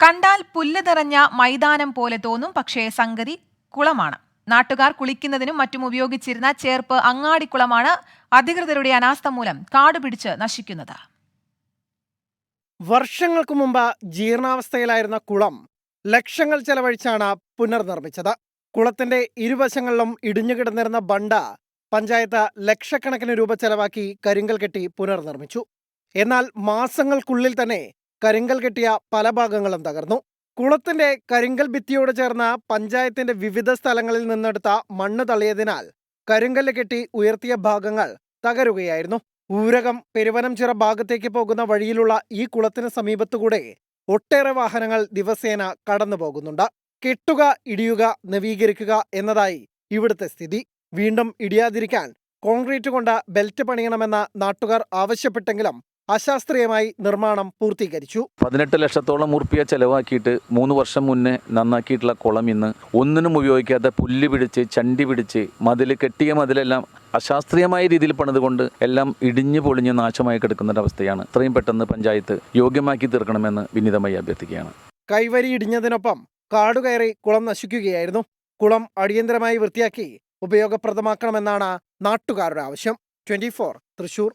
കണ്ടാൽ പുല്ല് നിറഞ്ഞ മൈതാനം പോലെ തോന്നും പക്ഷേ സംഗതി കുളമാണ്. നാട്ടുകാർ കുളിക്കുന്നതിനും മറ്റും ഉപയോഗിച്ചിരുന്ന ചേർപ്പ് അങ്ങാടിക്കുളമാണ് അധികൃതരുടെ അനാസ്ഥ മൂലം കാടുപിടിച്ച് നശിക്കുന്നത്. വർഷങ്ങൾക്ക് മുമ്പ് ജീർണാവസ്ഥയിലായിരുന്ന കുളം ലക്ഷങ്ങൾ ചെലവഴിച്ചാണ് പുനർനിർമ്മിച്ചത്. കുളത്തിന്റെ ഇരുവശങ്ങളിലും ഇടിഞ്ഞുകിടന്നിരുന്ന ബണ്ട പഞ്ചായത്ത് ലക്ഷക്കണക്കിന് രൂപ ചെലവാക്കി കരിങ്കൽ കെട്ടി പുനർനിർമ്മിച്ചു. എന്നാൽ മാസങ്ങൾക്കുള്ളിൽ തന്നെ കരിങ്കൽ കെട്ടിയ പല ഭാഗങ്ങളും തകർന്നു. കുളത്തിന്റെ കരിങ്കൽ ഭിത്തിയോട് ചേർന്ന പഞ്ചായത്തിന്റെ വിവിധ സ്ഥലങ്ങളിൽ നിന്നെടുത്ത മണ്ണ് തള്ളിയതിനാൽ കരിങ്കല്ല് കെട്ടി ഉയർത്തിയ ഭാഗങ്ങൾ തകരുകയായിരുന്നു. ഊരകം പെരുവനംചിറ ഭാഗത്തേക്ക് പോകുന്ന വഴിയിലുള്ള ഈ കുളത്തിന് സമീപത്തുകൂടെ ഒട്ടേറെ വാഹനങ്ങൾ ദിവസേന കടന്നു പോകുന്നുണ്ട്. കെട്ടുക ഇടിയുക നവീകരിക്കുക എന്നതായി ഇവിടുത്തെ സ്ഥിതി. വീണ്ടും ഇടിയാതിരിക്കാൻ കോൺക്രീറ്റ് കൊണ്ട് ബെൽറ്റ് പണിയണമെന്ന നാട്ടുകാർ ആവശ്യപ്പെട്ടെങ്കിലും അശാസ്ത്രീയമായി നിർമ്മാണം പൂർത്തീകരിച്ചു. പതിനെട്ട് ലക്ഷത്തോളം ഉറുപ്പിയ ചെലവാക്കിയിട്ട് മൂന്ന് വർഷം മുന്നേ നന്നാക്കിയിട്ടുള്ള കുളം ഇന്ന് ഒന്നിനും ഉപയോഗിക്കാത്ത പുല്ല് പിടിച്ച് ചണ്ടി പിടിച്ച് മതിൽ കെട്ടിയ മതിലെല്ലാം അശാസ്ത്രീയമായ രീതിയിൽ പണിതുകൊണ്ട് എല്ലാം ഇടിഞ്ഞു പൊളിഞ്ഞ് നാശമായി കിടക്കുന്ന ഒരവസ്ഥയാണ് ഇത്രയും പെട്ടെന്ന് പഞ്ചായത്ത് യോഗ്യമാക്കി തീർക്കണമെന്ന് വിനീതമായി അഭ്യർത്ഥിക്കുകയാണ്. കൈവരി ഇടിഞ്ഞതിനൊപ്പം കാടുകയറി കുളം നശിക്കുകയായിരുന്നു. കുളം അടിയന്തരമായി വൃത്തിയാക്കി ഉപയോഗപ്രദമാക്കണമെന്നാണ് നാട്ടുകാരുടെ ആവശ്യം. ട്വന്റി തൃശൂർ.